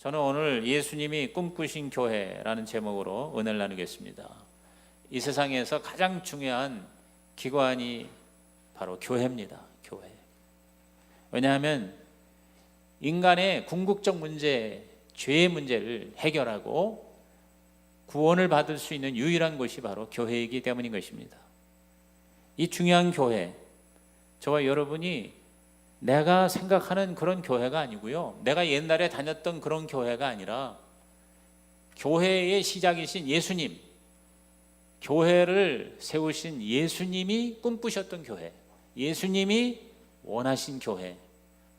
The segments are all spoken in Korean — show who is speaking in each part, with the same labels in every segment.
Speaker 1: 저는 오늘 예수님이 꿈꾸신 교회라는 제목으로 은혜를 나누겠습니다. 이 세상에서 가장 중요한 기관이 바로 교회입니다. 교회. 왜냐하면 인간의 궁극적 문제, 죄의 문제를 해결하고 구원을 받을 수 있는 유일한 곳이 바로 교회이기 때문인 것입니다. 이 중요한 교회, 저와 여러분이 내가 생각하는 그런 교회가 아니고요. 내가 옛날에 다녔던 그런 교회가 아니라 교회의 시작이신 예수님, 교회를 세우신 예수님이 꿈꾸셨던 교회, 예수님이 원하신 교회,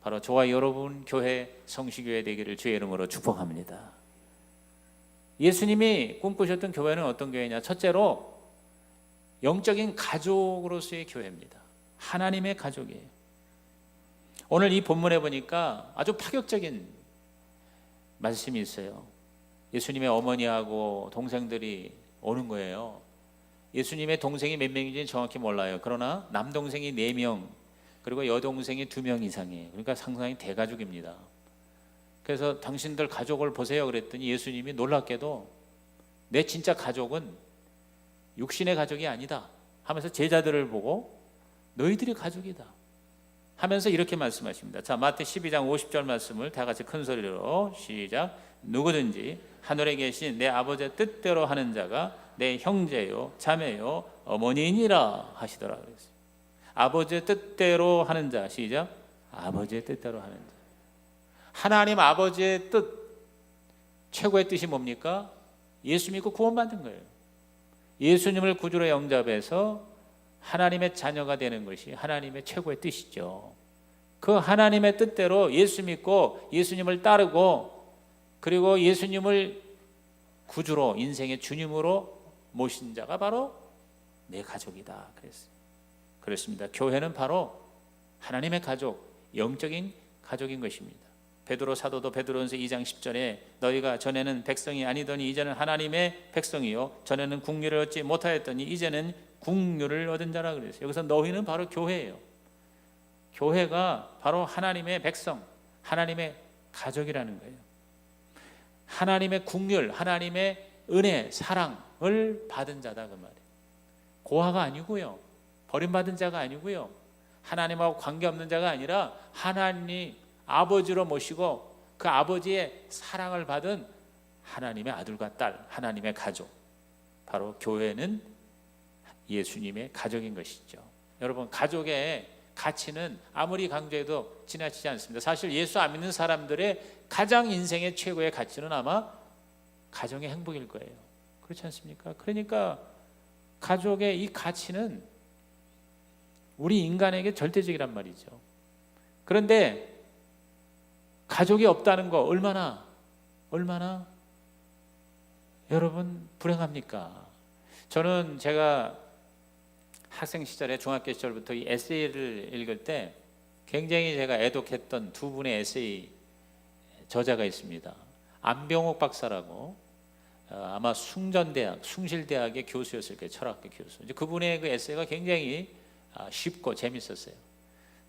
Speaker 1: 바로 저와 여러분 교회 성시교회 되기를 주의 이름으로 축복합니다. 예수님이 꿈꾸셨던 교회는 어떤 교회냐? 첫째로 영적인 가족으로서의 교회입니다. 하나님의 가족이에요. 오늘 이 본문에 보니까 아주 파격적인 말씀이 있어요. 예수님의 어머니하고 동생들이 오는 거예요. 예수님의 동생이 몇 명인지 정확히 몰라요. 그러나 남동생이 네 명, 그리고 여동생이 두명 이상이에요. 그러니까 상당히 대가족입니다. 그래서 당신들 가족을 보세요. 그랬더니 예수님이 놀랍게도 내 진짜 가족은 육신의 가족이 아니다. 하면서 제자들을 보고 너희들이 가족이다. 하면서 이렇게 말씀하십니다. 자, 마태 12장 50절 말씀을 다 같이 큰 소리로 시작. 누구든지 하늘에 계신 내 아버지의 뜻대로 하는 자가 내 형제요, 자매요, 어머니니라 하시더라 그랬어요. 아버지의 뜻대로 하는 자 시작. 아버지의 뜻대로 하는 자. 하나님 아버지의 뜻 최고의 뜻이 뭡니까? 예수 믿고 구원받는 거예요. 예수님을 구주로 영접해서 하나님의 자녀가 되는 것이 하나님의 최고의 뜻이죠. 그 하나님의 뜻대로 예수 믿고 예수님을 따르고 그리고 예수님을 구주로 인생의 주님으로 모신 자가 바로 내 가족이다. 그랬어요. 그렇습니다. 교회는 바로 하나님의 가족, 영적인 가족인 것입니다. 베드로 사도도 베드로전서 2장 10절에 너희가 전에는 백성이 아니더니 이제는 하나님의 백성이요 전에는 국류를 얻지 못하였더니 이제는 국류를 얻은 자라 그랬어요. 여기서 너희는 바로 교회예요. 교회가 바로 하나님의 백성, 하나님의 가족이라는 거예요. 하나님의 국률, 하나님의 은혜, 사랑을 받은 자다 그 말이에요. 고아가 아니고요. 버림받은 자가 아니고요. 하나님하고 관계없는 자가 아니라 하나님 아버지로 모시고 그 아버지의 사랑을 받은 하나님의 아들과 딸, 하나님의 가족. 바로 교회는 예수님의 가족인 것이죠. 여러분, 가족의 가치는 아무리 강조해도 지나치지 않습니다. 사실 예수 안 믿는 사람들의 가장 인생의 최고의 가치는 아마 가정의 행복일 거예요. 그렇지 않습니까? 그러니까 가족의 이 가치는 우리 인간에게 절대적이란 말이죠. 그런데 가족이 없다는 거 얼마나 얼마나 여러분 불행합니까? 저는 제가 학생 시절에 중학교 시절부터 이 에세이를 읽을 때 굉장히 제가 애독했던 두 분의 에세이 저자가 있습니다. 안병옥 박사라고 어, 아마 숭전대학, 숭실대학의 교수였을 거예요. 철학교 교수. 이제 그분의 그 에세이가 굉장히 아, 쉽고 재밌었어요.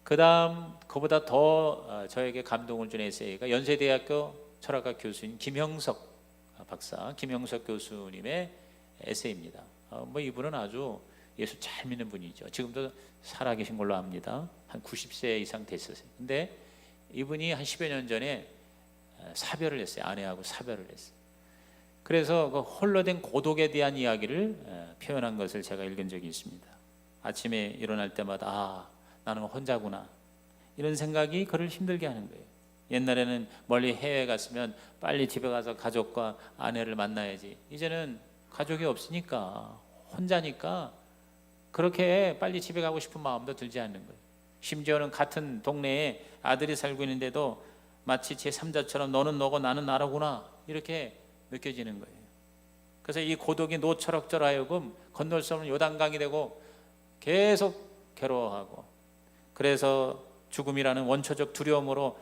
Speaker 1: 그다음 그보다 더 어, 저에게 감동을 준 에세이가 연세대학교 철학과 교수인 김형석 박사, 김형석 교수님의 에세이입니다. 어, 뭐 이분은 아주 예수 잘 믿는 분이죠. 지금도 살아계신 걸로 압니다. 한 90세 이상 됐었어요. 근데 이분이 한 10여 년 전에 사별을 했어요. 아내하고 사별을 했어요. 그래서 그 홀로 된 고독에 대한 이야기를 표현한 것을 제가 읽은 적이 있습니다. 아침에 일어날 때마다 아, 나는 혼자구나. 이런 생각이 그를 힘들게 하는 거예요. 옛날에는 멀리 해외 갔으면 빨리 집에 가서 가족과 아내를 만나야지. 이제는 가족이 없으니까 혼자니까 그렇게 빨리 집에 가고 싶은 마음도 들지 않는 거예요. 심지어는 같은 동네에 아들이 살고 있는데도 마치 제 3자처럼 너는 너고 나는 나라구나 이렇게 느껴지는 거예요. 그래서 이 고독이 노처럭절 하여금 건널 수 없는 요단강이 되고 계속 괴로워하고 그래서 죽음이라는 원초적 두려움으로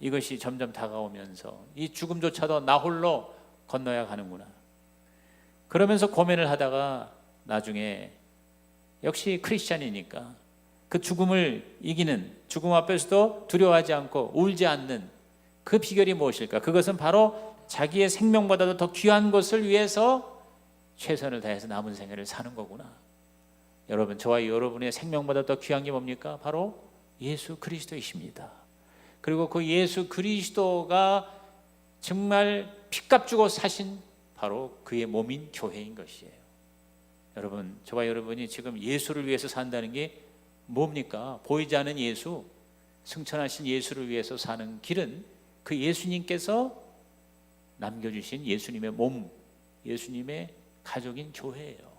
Speaker 1: 이것이 점점 다가오면서 이 죽음조차도 나 홀로 건너야 가는구나. 그러면서 고민을 하다가 나중에 역시 크리스찬이니까 그 죽음을 이기는 죽음 앞에서도 두려워하지 않고 울지 않는 그 비결이 무엇일까? 그것은 바로 자기의 생명보다도 더 귀한 것을 위해서 최선을 다해서 남은 생애를 사는 거구나. 여러분, 저와 여러분의 생명보다 더 귀한 게 뭡니까? 바로 예수 그리스도이십니다. 그리고 그 예수 그리스도가 정말 피값 주고 사신 바로 그의 몸인 교회인 것이에요. 여러분, 저와 여러분이 지금 예수를 위해서 산다는 게 뭡니까? 보이지 않는 예수, 승천하신 예수를 위해서 사는 길은 그 예수님께서 남겨주신 예수님의 몸, 예수님의 가족인 교회예요.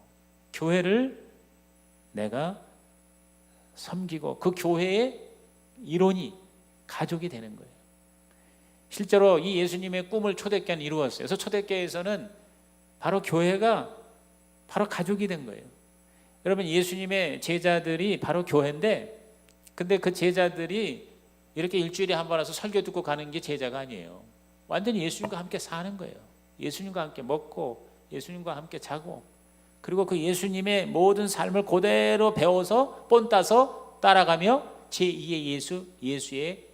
Speaker 1: 교회를 내가 섬기고 그 교회의 일원이 가족이 되는 거예요. 실제로 이 예수님의 꿈을 초대교회는 이루었어요. 그래서 초대교회에서는 바로 교회가 바로 가족이 된 거예요. 여러분 예수님의 제자들이 바로 교회인데 근데 그 제자들이 이렇게 일주일에 한 번 와서 설교 듣고 가는 게 제자가 아니에요. 완전히 예수님과 함께 사는 거예요. 예수님과 함께 먹고 예수님과 함께 자고 그리고 그 예수님의 모든 삶을 그대로 배워서 본따서 따라가며 제2의 예수 예수의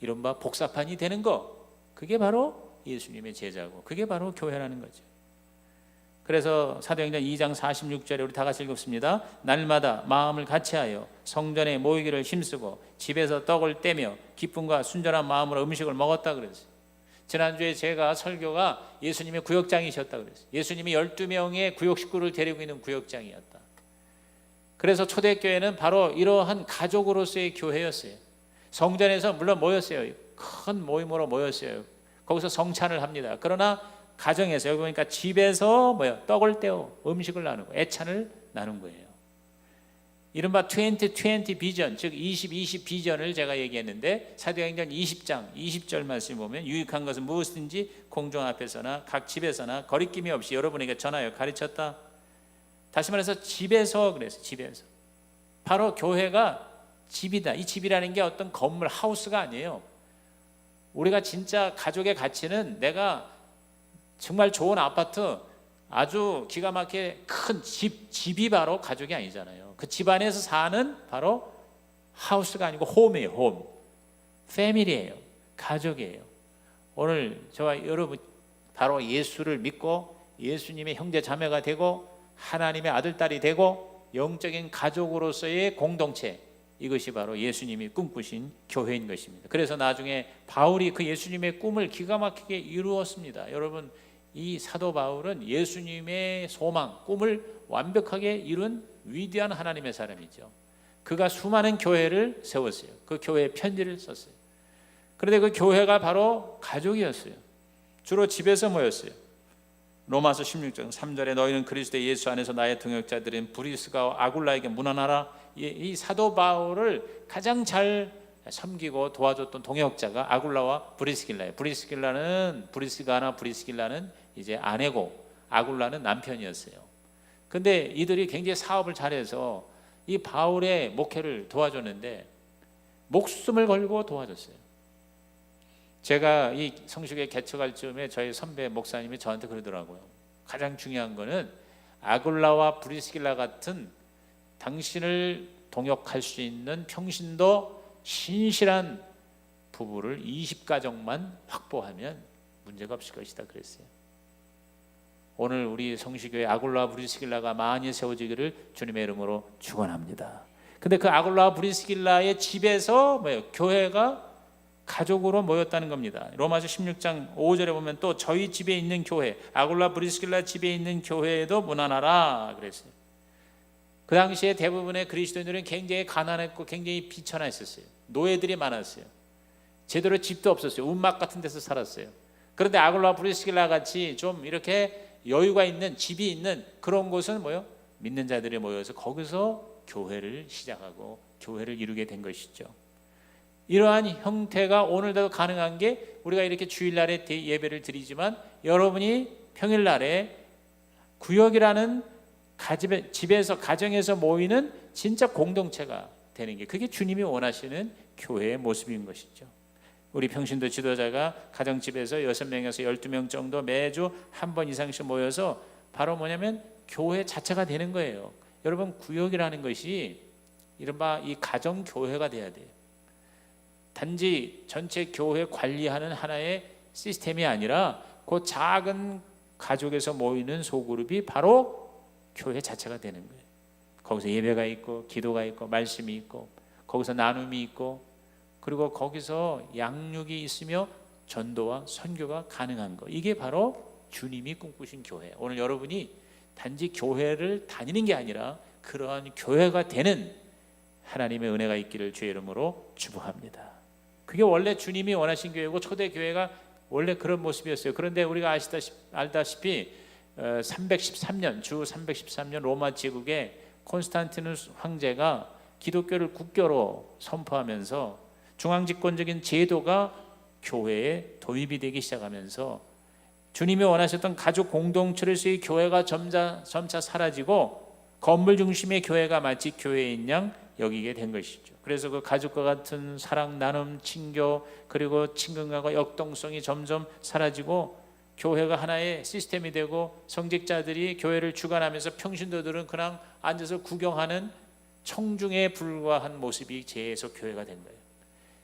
Speaker 1: 이른바 복사판이 되는 거 그게 바로 예수님의 제자고 그게 바로 교회라는 거죠. 그래서 사도행전 2장 46절에 우리 다 같이 읽습니다. 날마다 마음을 같이하여 성전에 모이기를 힘쓰고 집에서 떡을 떼며 기쁨과 순전한 마음으로 음식을 먹었다 그랬어요. 지난주에 제가 설교가 예수님의 구역장이셨다 그랬어요. 예수님이 12명의 구역 식구를 데리고 있는 구역장이었다. 그래서 초대교회는 바로 이러한 가족으로서의 교회였어요. 성전에서 물론 모였어요. 큰 모임으로 모였어요. 거기서 성찬을 합니다. 그러나 가정에서 여기 보니까 집에서 뭐요 떡을 떼어 음식을 나누고 애찬을 나눈 거예요. 이른바 2020 비전 즉 2020 비전을 제가 얘기했는데 사도행전 20장 20절 말씀 보면 유익한 것은 무엇이든지 공중 앞에서나 각 집에서나 거리낌이 없이 여러분에게 전하여 가르쳤다. 다시 말해서 집에서 그래서 집에서 바로 교회가 집이다. 이 집이라는 게 어떤 건물 하우스가 아니에요. 우리가 진짜 가족의 가치는 내가 정말 좋은 아파트 아주 기가 막히게 큰 집, 집이 바로 가족이 아니잖아요. 그 집 안에서 사는 바로 하우스가 아니고 홈이에요, 홈. 패밀리예요. 가족이에요. 오늘 저와 여러분 바로 예수를 믿고 예수님의 형제 자매가 되고 하나님의 아들 딸이 되고 영적인 가족으로서의 공동체 이것이 바로 예수님이 꿈꾸신 교회인 것입니다. 그래서 나중에 바울이 그 예수님의 꿈을 기가 막히게 이루었습니다. 여러분 이 사도 바울은 예수님의 소망, 꿈을 완벽하게 이룬 위대한 하나님의 사람이죠. 그가 수많은 교회를 세웠어요. 그 교회에 편지를 썼어요. 그런데 그 교회가 바로 가족이었어요. 주로 집에서 모였어요. 로마서 16장 3절에 너희는 그리스도 예수 안에서 나의 동역자들인 브리스가 아굴라에게 문안하라. 이, 이 사도 바울을 가장 잘 섬기고 도와줬던 동역자가 아굴라와 브리스길라예요. 브리스길라는 브리스가나 브리스길라는 이제 아내고 아굴라는 남편이었어요. 근데 이들이 굉장히 사업을 잘해서 이 바울의 목회를 도와줬는데 목숨을 걸고 도와줬어요. 제가 이 성식에 개척할 즈음에 저희 선배 목사님이 저한테 그러더라고요. 가장 중요한 거는 아굴라와 브리스길라 같은 당신을 동역할 수 있는 평신도 신실한 부부를 20가정만 확보하면 문제가 없을 것이다 그랬어요. 오늘 우리 성시교회 아굴라 브리스길라가 많이 세워지기를 주님의 이름으로 축원합니다. 근데 그 아굴라 브리스길라의 집에서 뭐예요? 교회가 가족으로 모였다는 겁니다. 로마서 16장 5절에 보면 또 저희 집에 있는 교회, 아굴라 브리스길라 집에 있는 교회에도 문안하라 그랬어요. 그 당시에 대부분의 그리스도인들은 굉장히 가난했고 굉장히 비천했었어요. 노예들이 많았어요. 제대로 집도 없었어요. 운막 같은 데서 살았어요. 그런데 아굴라 브리스길라 같이 좀 이렇게 여유가 있는 집이 있는 그런 곳은 뭐요? 믿는 자들이 모여서 거기서 교회를 시작하고 교회를 이루게 된 것이죠. 이러한 형태가 오늘도 가능한 게 우리가 이렇게 주일날에 예배를 드리지만 여러분이 평일날에 구역이라는 집에서 가정에서 모이는 진짜 공동체가 되는 게 그게 주님이 원하시는 교회의 모습인 것이죠. 우리 평신도 지도자가 가정집에서 여섯 명에서 열두 명 정도 매주 한 번 이상씩 모여서 바로 뭐냐면 교회 자체가 되는 거예요. 여러분 구역이라는 것이 이른바 이 가정 교회가 돼야 돼요. 단지 전체 교회 관리하는 하나의 시스템이 아니라 그 작은 가족에서 모이는 소그룹이 바로 교회 자체가 되는 거예요. 거기서 예배가 있고 기도가 있고 말씀이 있고 거기서 나눔이 있고 그리고 거기서 양육이 있으며 전도와 선교가 가능한 거. 이게 바로 주님이 꿈꾸신 교회. 오늘 여러분이 단지 교회를 다니는 게 아니라 그러한 교회가 되는 하나님의 은혜가 있기를 주의 이름으로 축복합니다. 그게 원래 주님이 원하신 교회고 초대 교회가 원래 그런 모습이었어요. 그런데 우리가 아시다시피, 알다시피 313년 주 313년 로마 제국에 콘스탄티누스 황제가 기독교를 국교로 선포하면서 중앙 집권적인 제도가 교회에 도입이 되기 시작하면서 주님이 원하셨던 가족 공동체로서의 교회가 점차 점차 사라지고 건물 중심의 교회가 마치 교회인 양 여기게 된 것이죠. 그래서 그 가족과 같은 사랑, 나눔, 친교 그리고 친근감과 역동성이 점점 사라지고 교회가 하나의 시스템이 되고 성직자들이 교회를 주관하면서 평신도들은 그냥 앉아서 구경하는 청중에 불과한 모습이 계속 교회가 된 거예요.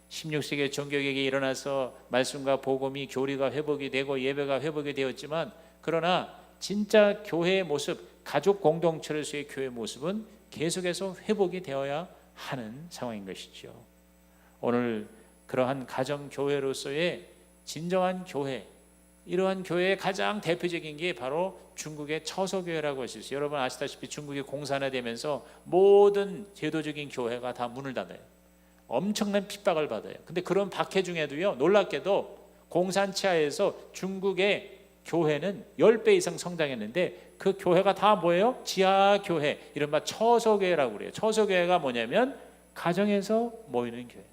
Speaker 1: 16세기의 종교개혁이 일어나서 말씀과 복음이 교리가 회복이 되고 예배가 회복이 되었지만 그러나 진짜 교회의 모습, 가족 공동체로서의 교회 모습은 계속해서 회복이 되어야 하는 상황인 것이죠. 오늘 그러한 가정 교회로서의 진정한 교회, 이러한 교회의 가장 대표적인 게 바로 중국의 처소교회라고 할 수 있어요. 여러분 아시다시피 중국이 공산화되면서 모든 제도적인 교회가 다 문을 닫아요. 엄청난 핍박을 받아요. 근데 그런 박해 중에도요, 놀랍게도 공산치하에서 중국의 교회는 10배 이상 성장했는데 그 교회가 다 뭐예요? 지하 교회, 이른바 처소교회라고 그래요. 처소교회가 뭐냐면 가정에서 모이는 교회.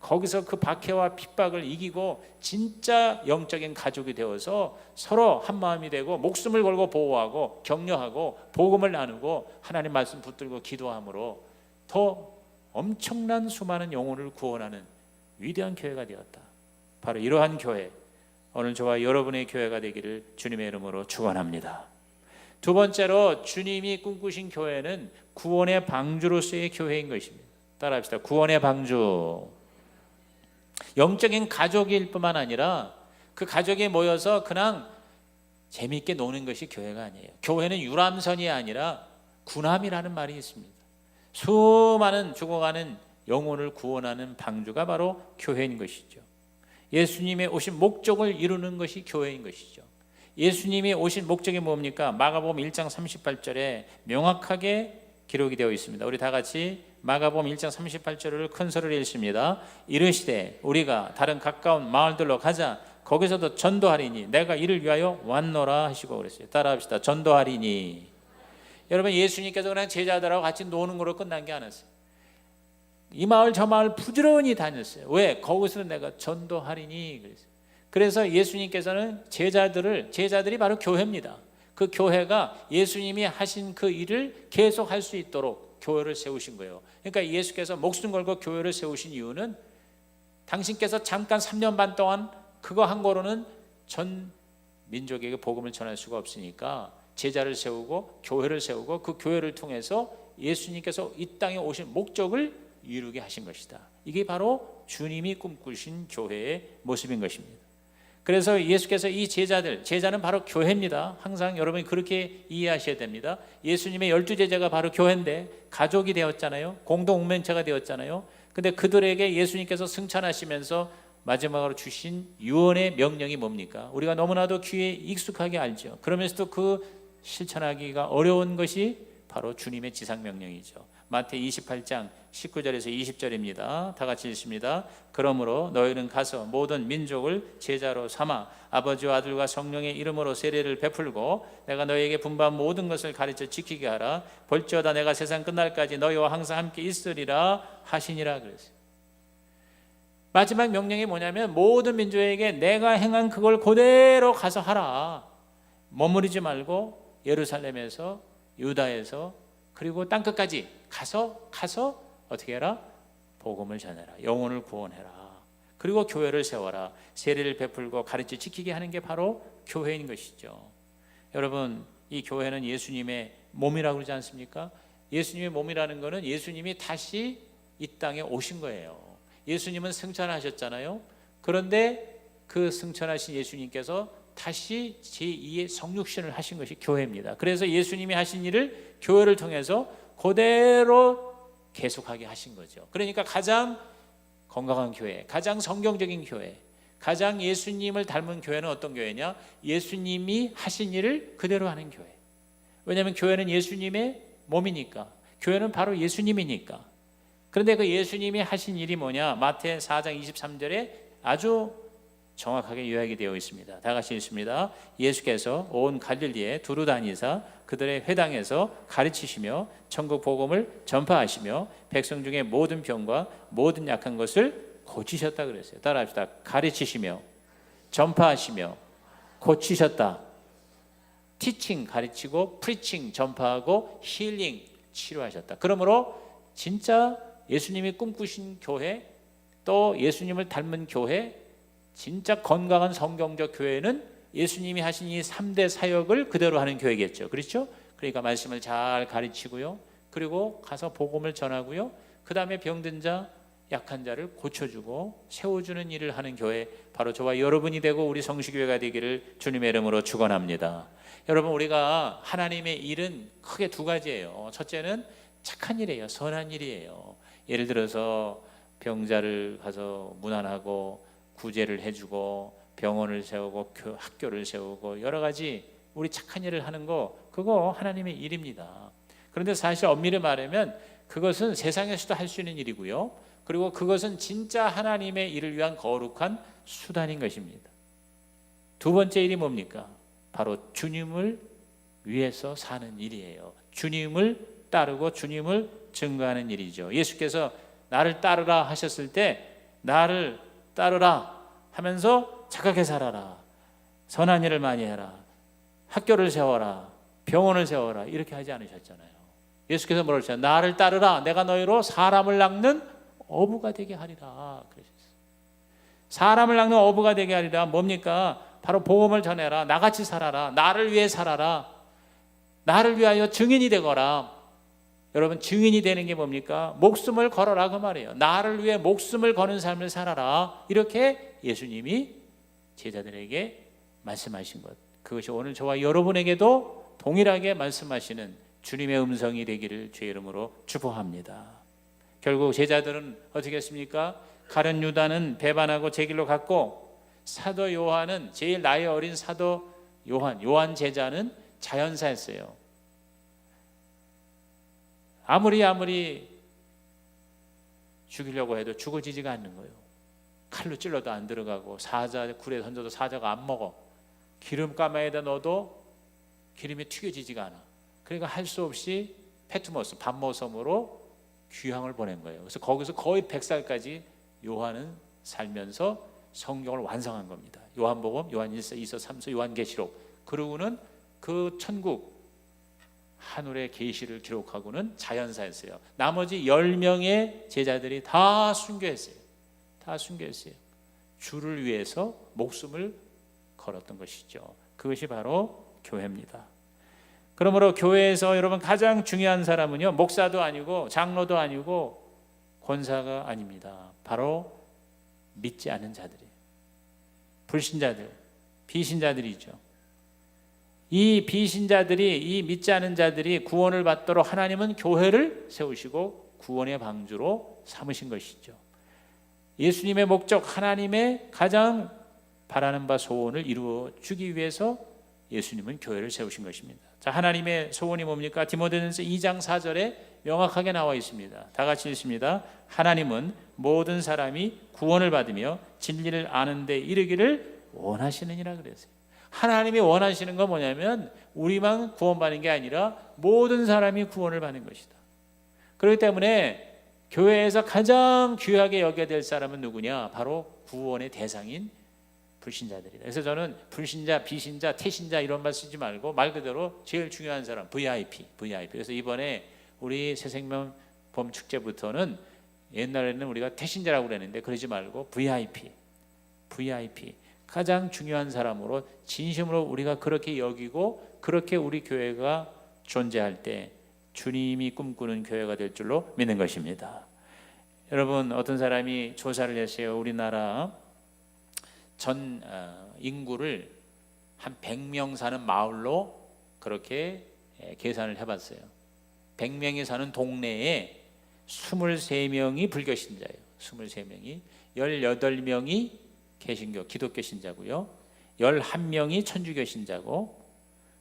Speaker 1: 거기서 그 박해와 핍박을 이기고 진짜 영적인 가족이 되어서 서로 한 마음이 되고 목숨을 걸고 보호하고 격려하고 복음을 나누고 하나님 말씀 붙들고 기도함으로 더 엄청난 수많은 영혼을 구원하는 위대한 교회가 되었다. 바로 이러한 교회 오늘 저와 여러분의 교회가 되기를 주님의 이름으로 축원합니다. 두 번째로 주님이 꿈꾸신 교회는 구원의 방주로서의 교회인 것입니다. 따라합시다. 구원의 방주. 영적인 가족일 뿐만 아니라 그 가족이 모여서 그냥 재미있게 노는 것이 교회가 아니에요. 교회는 유람선이 아니라 군함이라는 말이 있습니다. 수많은 죽어가는 영혼을 구원하는 방주가 바로 교회인 것이죠. 예수님의 오신 목적을 이루는 것이 교회인 것이죠. 예수님이 오신 목적이 뭡니까? 마가복음 1장 38절에 명확하게 기록이 되어 있습니다. 우리 다 같이 마가복음 1장 38절을 큰 소리로 읽습니다. 이르시되 우리가 다른 가까운 마을들로 가자. 거기서도 전도하리니 내가 이를 위하여 왔노라 하시고 그랬어요. 따라합시다. 전도하리니. 여러분 예수님께서 그냥 제자들하고 같이 노는 거로 끝난 게 아니었어요. 이 마을 저 마을 부지런히 다녔어요. 왜? 거기서 내가 전도하리니 그랬어요. 그래서 예수님께서는 제자들을 제자들이 바로 교회입니다. 그 교회가 예수님이 하신 그 일을 계속 할 수 있도록 교회를 세우신 거예요. 그러니까 예수께서 목숨 걸고 교회를 세우신 이유는 당신께서 잠깐 3년 반 동안 그거 한 거로는 전 민족에게 복음을 전할 수가 없으니까 제자를 세우고 교회를 세우고 그 교회를 통해서 예수님께서 이 땅에 오신 목적을 이루게 하신 것이다. 이게 바로 주님이 꿈꾸신 교회의 모습인 것입니다. 그래서 예수께서 이 제자들, 제자는 바로 교회입니다. 항상 여러분이 그렇게 이해하셔야 됩니다. 예수님의 열두 제자가 바로 교회인데 가족이 되었잖아요. 공동 운명체가 되었잖아요. 근데 그들에게 예수님께서 승천하시면서 마지막으로 주신 유언의 명령이 뭡니까? 우리가 너무나도 귀에 익숙하게 알죠. 그러면서도 그 실천하기가 어려운 것이 바로 주님의 지상 명령이죠. 마태 28장 19절에서 20절입니다. 다 같이 읽습니다. 그러므로 너희는 가서 모든 민족을 제자로 삼아 아버지와 아들과 성령의 이름으로 세례를 베풀고 내가 너희에게 분반 모든 것을 가르쳐 지키게 하라. 볼지어다 내가 세상 끝날까지 너희와 항상 함께 있으리라 하시니라 그랬어요. 마지막 명령이 뭐냐면 모든 민족에게 내가 행한 그걸 그대로 가서 하라. 머무르지 말고 예루살렘에서 유다에서 그리고 땅 끝까지 가서 가서 어떻게 해라? 복음을 전해라. 영혼을 구원해라. 그리고 교회를 세워라. 세례를 베풀고 가르쳐 지키게 하는 게 바로 교회인 것이죠. 여러분, 이 교회는 예수님의 몸이라고 그러지 않습니까? 예수님의 몸이라는 것은 예수님이 다시 이 땅에 오신 거예요. 예수님은 승천하셨잖아요. 그런데 그 승천하신 예수님께서 다시 제2의 성육신을 하신 것이 교회입니다. 그래서 예수님이 하신 일을 교회를 통해서 그대로 계속하게 하신 거죠. 그러니까 가장 건강한 교회, 가장 성경적인 교회, 가장 예수님을 닮은 교회는 어떤 교회냐? 예수님이 하신 일을 그대로 하는 교회. 왜냐하면 교회는 예수님의 몸이니까. 교회는 바로 예수님이니까. 그런데 그 예수님이 하신 일이 뭐냐? 마태 4장 23절에 아주 정확하게 요약이 되어 있습니다. 다 같이 읽습니다. 예수께서 온 갈릴리에 두루 다니사 그들의 회당에서 가르치시며 천국 복음을 전파하시며 백성 중에 모든 병과 모든 약한 것을 고치셨다 그랬어요. 따라합시다. 가르치시며 전파하시며 고치셨다. 티칭 가르치고 프리칭 전파하고 힐링 치료하셨다. 그러므로 진짜 예수님이 꿈꾸신 교회 또 예수님을 닮은 교회 진짜 건강한 성경적 교회는 예수님이 하신 이 3대 사역을 그대로 하는 교회겠죠. 그렇죠? 그러니까 말씀을 잘 가르치고요. 그리고 가서 복음을 전하고요. 그 다음에 병든 자, 약한 자를 고쳐주고 세워주는 일을 하는 교회 바로 저와 여러분이 되고 우리 성시교회가 되기를 주님의 이름으로 축원합니다. 여러분 우리가 하나님의 일은 크게 두 가지예요. 첫째는 착한 일이에요. 선한 일이에요. 예를 들어서 병자를 가서 문안하고 구제를 해주고 병원을 세우고 교- 학교를 세우고 여러 가지 우리 착한 일을 하는 거 그거 하나님의 일입니다. 그런데 사실 엄밀히 말하면 그것은 세상에서도 할 수 있는 일이고요. 그리고 그것은 진짜 하나님의 일을 위한 거룩한 수단인 것입니다. 두 번째 일이 뭡니까? 바로 주님을 위해서 사는 일이에요. 주님을 따르고 주님을 증거하는 일이죠. 예수께서 나를 따르라 하셨을 때 나를 따르라 하면서 착하게 살아라. 선한 일을 많이 해라. 학교를 세워라. 병원을 세워라. 이렇게 하지 않으셨잖아요. 예수께서 뭐라고 하셨어요? 나를 따르라. 내가 너희로 사람을 낚는 어부가 되게 하리라. 그러셨어요. 사람을 낚는 어부가 되게 하리라. 뭡니까? 바로 복음을 전해라. 나같이 살아라. 나를 위해 살아라. 나를 위하여 증인이 되거라. 여러분 증인이 되는 게 뭡니까? 목숨을 걸어라 그 말이에요. 나를 위해 목숨을 거는 삶을 살아라. 이렇게 예수님이 제자들에게 말씀하신 것. 그것이 오늘 저와 여러분에게도 동일하게 말씀하시는 주님의 음성이 되기를 주의 이름으로 축복합니다. 결국 제자들은 어떻게 했습니까? 가련 유다는 배반하고 제 길로 갔고 사도 요한은 제일 나이 어린 사도 요한 요한 제자는 자연사였어요. 아무리 아무리 죽이려고 해도 죽어지지가 않는 거예요. 칼로 찔러도 안 들어가고 사자 굴에 던져도 사자가 안 먹어. 기름 가마에다 넣어도 기름이 튀겨지지가 않아. 그러니까 할 수 없이 페트모스 반모섬으로 귀향을 보낸 거예요. 그래서 거기서 거의 100살까지 요한은 살면서 성경을 완성한 겁니다. 요한복음, 요한 1서, 2서, 3서, 요한계시록. 그러고는 그 천국 하늘의 계시를 기록하고는 자연사였어요. 나머지 10명의 제자들이 다 순교했어요. 다 순교했어요. 주를 위해서 목숨을 걸었던 것이죠. 그것이 바로 교회입니다. 그러므로 교회에서 여러분 가장 중요한 사람은요. 목사도 아니고 장로도 아니고 권사가 아닙니다. 바로 믿지 않은 자들이에요. 불신자들, 비신자들이죠. 이 비신자들이 이 믿지 않은 자들이 구원을 받도록 하나님은 교회를 세우시고 구원의 방주로 삼으신 것이죠. 예수님의 목적 하나님의 가장 바라는 바 소원을 이루어 주기 위해서 예수님은 교회를 세우신 것입니다. 자, 하나님의 소원이 뭡니까? 디모데전서 2장 4절에 명확하게 나와 있습니다. 다 같이 읽습니다. 하나님은 모든 사람이 구원을 받으며 진리를 아는 데 이르기를 원하시느니라 그랬어요. 하나님이 원하시는 건 뭐냐면 우리만 구원받는 게 아니라 모든 사람이 구원을 받는 것이다. 그렇기 때문에 교회에서 가장 귀하게 여겨야 될 사람은 누구냐? 바로 구원의 대상인 불신자들이다. 그래서 저는 불신자, 비신자, 태신자 이런 말 쓰지 말고 말 그대로 제일 중요한 사람 VIP, VIP. 그래서 이번에 우리 새생명 봄 축제부터는 옛날에는 우리가 태신자라고 그랬는데 그러지 말고 VIP, VIP. 가장 중요한 사람으로 진심으로 우리가 그렇게 여기고 그렇게 우리 교회가 존재할 때 주님이 꿈꾸는 교회가 될 줄로 믿는 것입니다. 여러분 어떤 사람이 조사를 했어요. 우리나라 전 어, 인구를 한 100명 사는 마을로 그렇게 예, 계산을 해봤어요. 100명이 사는 동네에 23명이 불교 신자예요. 23명이 18명이 개신교 기독교 신자고요. 11명이 천주교 신자고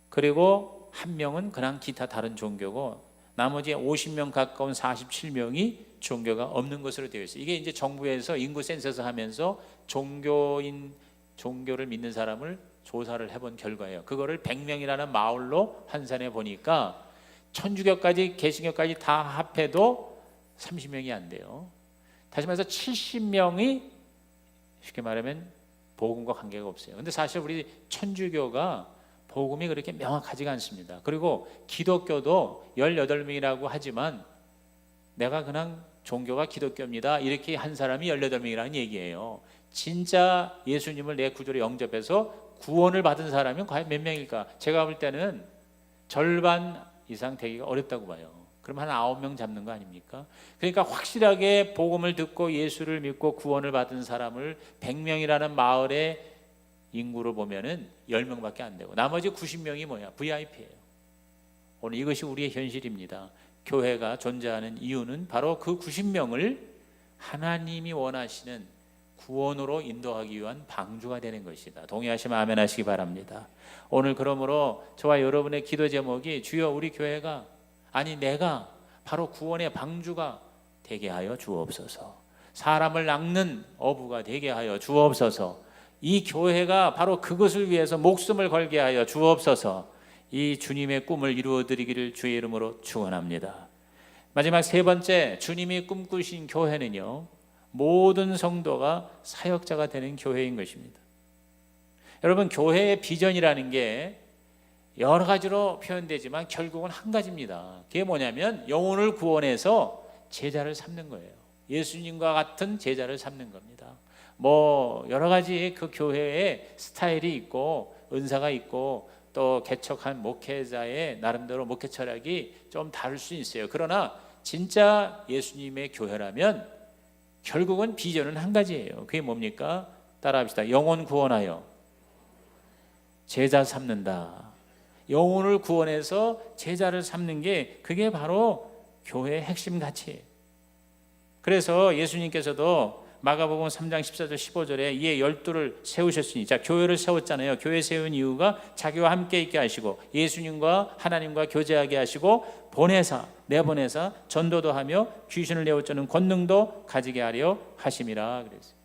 Speaker 1: 그리고 한 명은 그냥 기타 다른 종교고 나머지 50명 가까운 47명이 종교가 없는 것으로 되어 있어요. 이게 이제 정부에서 인구 센서스 하면서 종교인 종교를 믿는 사람을 조사를 해본 결과예요. 그거를 100명이라는 마을로 환산해 보니까 천주교까지 개신교까지 다 합해도 30명이 안 돼요. 다시 말해서 70명이 쉽게 말하면 복음과 관계가 없어요. 근데 사실 우리 천주교가 복음이 그렇게 명확하지가 않습니다. 그리고 기독교도 18명이라고 하지만 내가 그냥 종교가 기독교입니다. 이렇게 한 사람이 18명이라는 얘기예요. 진짜 예수님을 내 구조로 영접해서 구원을 받은 사람이 과연 몇 명일까? 제가 볼 때는 절반 이상 되기가 어렵다고 봐요. 그럼 한 아홉 명 잡는 거 아닙니까? 그러니까 확실하게 복음을 듣고 예수를 믿고 구원을 받은 사람을 100명이라는 마을의 인구로 보면은 10명밖에 안 되고 나머지 90명이 뭐야? VIP예요. 오늘 이것이 우리의 현실입니다. 교회가 존재하는 이유는 바로 그 90명을 하나님이 원하시는 구원으로 인도하기 위한 방주가 되는 것이다. 동의하시면 아멘 하시기 바랍니다. 오늘 그러므로 저와 여러분의 기도 제목이 주여 우리 교회가 아니 내가 바로 구원의 방주가 되게 하여 주옵소서. 사람을 낚는 어부가 되게 하여 주옵소서. 이 교회가 바로 그것을 위해서 목숨을 걸게 하여 주옵소서. 이 주님의 꿈을 이루어 드리기를 주의 이름으로 축원합니다. 마지막 세 번째 주님이 꿈꾸신 교회는요. 모든 성도가 사역자가 되는 교회인 것입니다. 여러분 교회의 비전이라는 게 여러 가지로 표현되지만 결국은 한 가지입니다. 그게 뭐냐면 영혼을 구원해서 제자를 삼는 거예요. 예수님과 같은 제자를 삼는 겁니다. 뭐 여러 가지 그 교회의 스타일이 있고 은사가 있고 또 개척한 목회자의 나름대로 목회 철학이 좀 다를 수 있어요. 그러나 진짜 예수님의 교회라면 결국은 비전은 한 가지예요. 그게 뭡니까? 따라합시다. 영혼 구원하여 제자 삼는다. 영혼을 구원해서 제자를 삼는 게 그게 바로 교회의 핵심 가치예요. 그래서 예수님께서도 마가복음 3장 14절 15절에 이에 열두를 세우셨으니 자 교회를 세웠잖아요. 교회 세운 이유가 자기와 함께 있게 하시고 예수님과 하나님과 교제하게 하시고 보내사 내보내사 전도도 하며 귀신을 내어쫓는 권능도 가지게 하려 하심이라 그랬어요.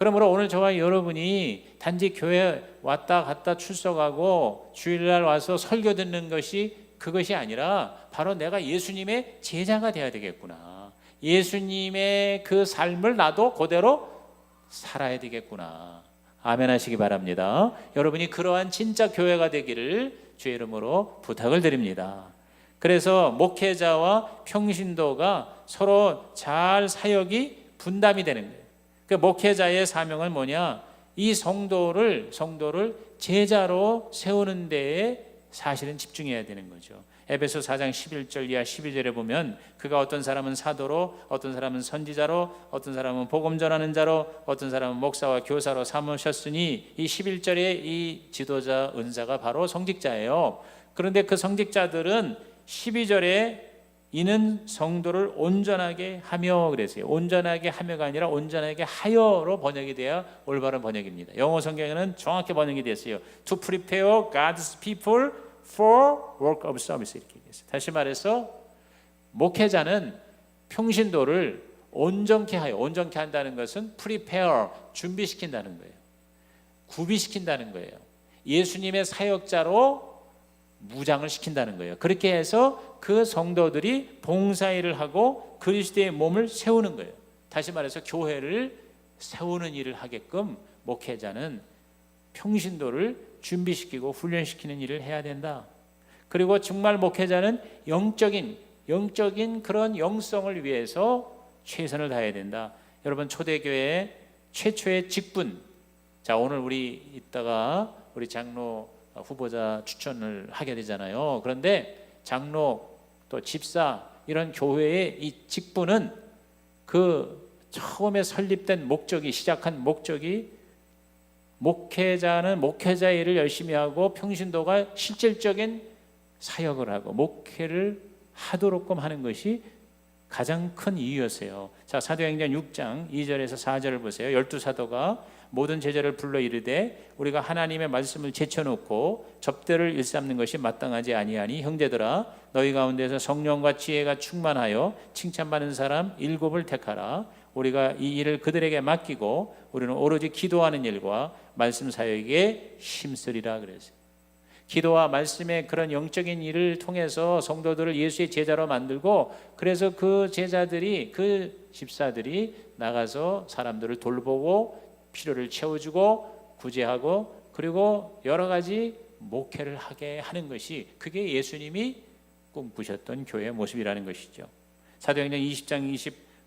Speaker 1: 그러므로 오늘 저와 여러분이 단지 교회 왔다 갔다 출석하고 주일날 와서 설교 듣는 것이 그것이 아니라 바로 내가 예수님의 제자가 되어야 되겠구나. 예수님의 그 삶을 나도 그대로 살아야 되겠구나. 아멘 하시기 바랍니다. 여러분이 그러한 진짜 교회가 되기를 주의 이름으로 부탁을 드립니다. 그래서 목회자와 평신도가 서로 잘 사역이 분담이 되는 거예요. 그 목회자의 사명은 뭐냐? 이 성도를 성도를 제자로 세우는 데에 사실은 집중해야 되는 거죠. 에베소 4장 11절 이하 12절에 보면 그가 어떤 사람은 사도로 어떤 사람은 선지자로 어떤 사람은 복음 전하는 자로 어떤 사람은 목사와 교사로 삼으셨으니 이 11절의 이 지도자 은사가 바로 성직자예요. 그런데 그 성직자들은 12절에 이는 성도를 온전하게 하며 그랬어요. 온전하게 하며가 아니라 온전하게 하여로 번역이 돼야 올바른 번역입니다. 영어 성경에는 정확히 번역이 됐어요. To prepare God's people for work of service 이렇게 얘기했어요. 다시 말해서 목회자는 평신도를 온전케 하여 온전케 한다는 것은 prepare 준비시킨다는 거예요. 구비시킨다는 거예요. 예수님의 사역자로 무장을 시킨다는 거예요. 그렇게 해서 그 성도들이 봉사일을 하고 그리스도의 몸을 세우는 거예요. 다시 말해서 교회를 세우는 일을 하게끔 목회자는 평신도를 준비시키고 훈련시키는 일을 해야 된다. 그리고 정말 목회자는 영적인 영적인 그런 영성을 위해서 최선을 다해야 된다. 여러분 초대교회 최초의 직분. 자 오늘 우리 이따가 우리 장로 후보자 추천을 하게 되잖아요. 그런데 장로 또 집사 이런 교회의 이 직분은 그 처음에 설립된 목적이 시작한 목적이 목회자는 목회자 일을 열심히 하고 평신도가 실질적인 사역을 하고 목회를 하도록끔 하는 것이 가장 큰 이유였어요. 자, 사도행전 6장 2절에서 4절을 보세요. 열두 사도가 모든 제자를 불러 이르되 우리가 하나님의 말씀을 제쳐놓고 접대를 일삼는 것이 마땅하지 아니하니 형제들아 너희 가운데서 성령과 지혜가 충만하여 칭찬받는 사람 일곱을 택하라 우리가 이 일을 그들에게 맡기고 우리는 오로지 기도하는 일과 말씀 사역에 힘쓰리라 그랬어요. 기도와 말씀의 그런 영적인 일을 통해서 성도들을 예수의 제자로 만들고 그래서 그 제자들이 그 집사들이 나가서 사람들을 돌보고 필요를 채워주고 구제하고 그리고 여러 가지 목회를 하게 하는 것이 그게 예수님이 꿈꾸셨던 교회의 모습이라는 것이죠. 사도행전 20장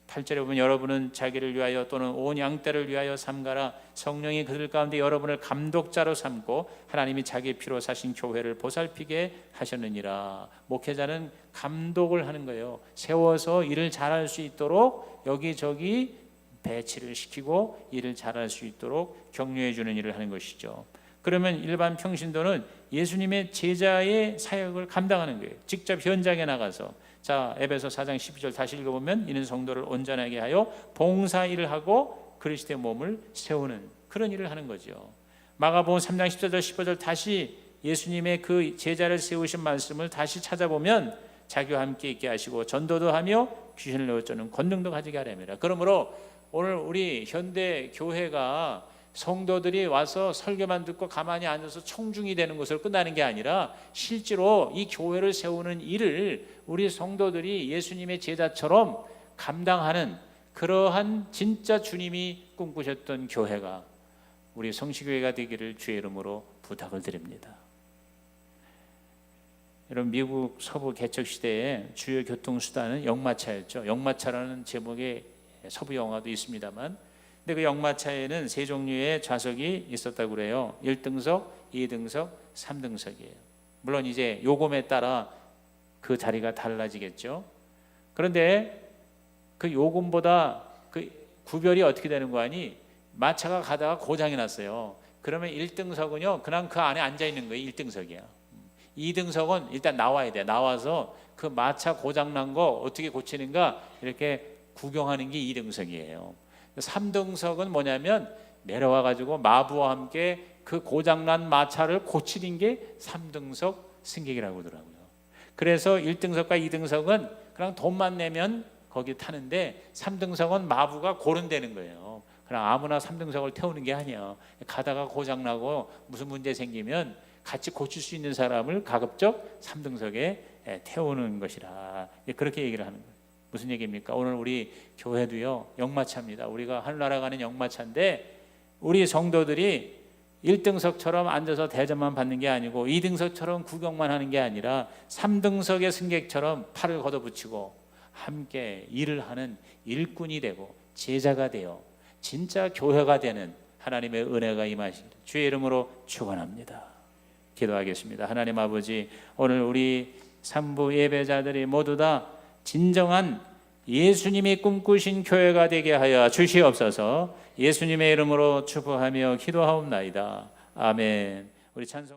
Speaker 1: 28절에 보면 여러분은 자기를 위하여 또는 온 양떼를 위하여 삼가라. 성령이 그들 가운데 여러분을 감독자로 삼고 하나님이 자기 피로 사신 교회를 보살피게 하셨느니라. 목회자는 감독을 하는 거예요. 세워서 일을 잘할 수 있도록 여기저기 배치를 시키고 일을 잘할 수 있도록 격려해 주는 일을 하는 것이죠 그러면 일반 평신도는 예수님의 제자의 사역을 감당하는 거예요 직접 현장에 나가서 자, 에베소 4장 12절 다시 읽어보면 이는 성도를 온전하게 하여 봉사 일을 하고 그리스도의 몸을 세우는 그런 일을 하는 거죠. 마가복음 3장 14절 15절 다시 예수님의 그 제자를 세우신 말씀을 다시 찾아보면 자기와 함께 있게 하시고 전도도 하며 귀신을 내어쫓는 권능도 가지게 하려니라. 그러므로 오늘 우리 현대 교회가 성도들이 와서 설교만 듣고 가만히 앉아서 청중이 되는 것으로 끝나는 게 아니라 실제로 이 교회를 세우는 일을 우리 성도들이 예수님의 제자처럼 감당하는 그러한 진짜 주님이 꿈꾸셨던 교회가 우리 성시교회가 되기를 주의 이름으로 부탁을 드립니다. 여러분 미국 서부 개척 시대에 주요 교통 수단은 역마차였죠. 역마차라는 제목의 서부 영화도 있습니다만 근데 그 역마차에는 세 종류의 좌석이 있었다고 그래요. 1등석, 2등석, 3등석이에요. 물론 이제 요금에 따라 그 자리가 달라지겠죠. 그런데 그 요금보다 그 구별이 어떻게 되는 거 아니? 마차가 가다가 고장이 났어요. 그러면 1등석은요, 그냥 그 안에 앉아 있는 거예요. 1등석이야. 2등석은 일단 나와야 돼. 나와서 그 마차 고장 난 거 어떻게 고치는가 이렇게 구경하는 게 2등석이에요. 3등석은 뭐냐면 내려와 가지고 마부와 함께 그 고장난 마차를 고치는 게 3등석 승객이라고 하더라고요. 그래서 1등석과 2등석은 그냥 돈만 내면 거기 타는데 3등석은 마부가 고른다는 거예요. 그냥 아무나 3등석을 태우는 게 아니야. 가다가 고장 나고 무슨 문제 생기면 같이 고칠 수 있는 사람을 가급적 3등석에 태우는 것이라. 그렇게 얘기를 하는 거예요. 무슨 얘기입니까? 오늘 우리 교회도요 역마차입니다. 우리가 하늘나라 가는 역마차인데 우리 성도들이 1등석처럼 앉아서 대접만 받는 게 아니고 2등석처럼 구경만 하는 게 아니라 3등석의 승객처럼 팔을 걷어붙이고 함께 일을 하는 일꾼이 되고 제자가 되어 진짜 교회가 되는 하나님의 은혜가 임하시기를 주의 이름으로 축원합니다. 기도하겠습니다. 하나님 아버지 오늘 우리 삼부 예배자들이 모두 다 진정한 예수님이 꿈꾸신 교회가 되게 하여 주시옵소서. 예수님의 이름으로 축복하며 기도하옵나이다. 아멘. 우리 찬송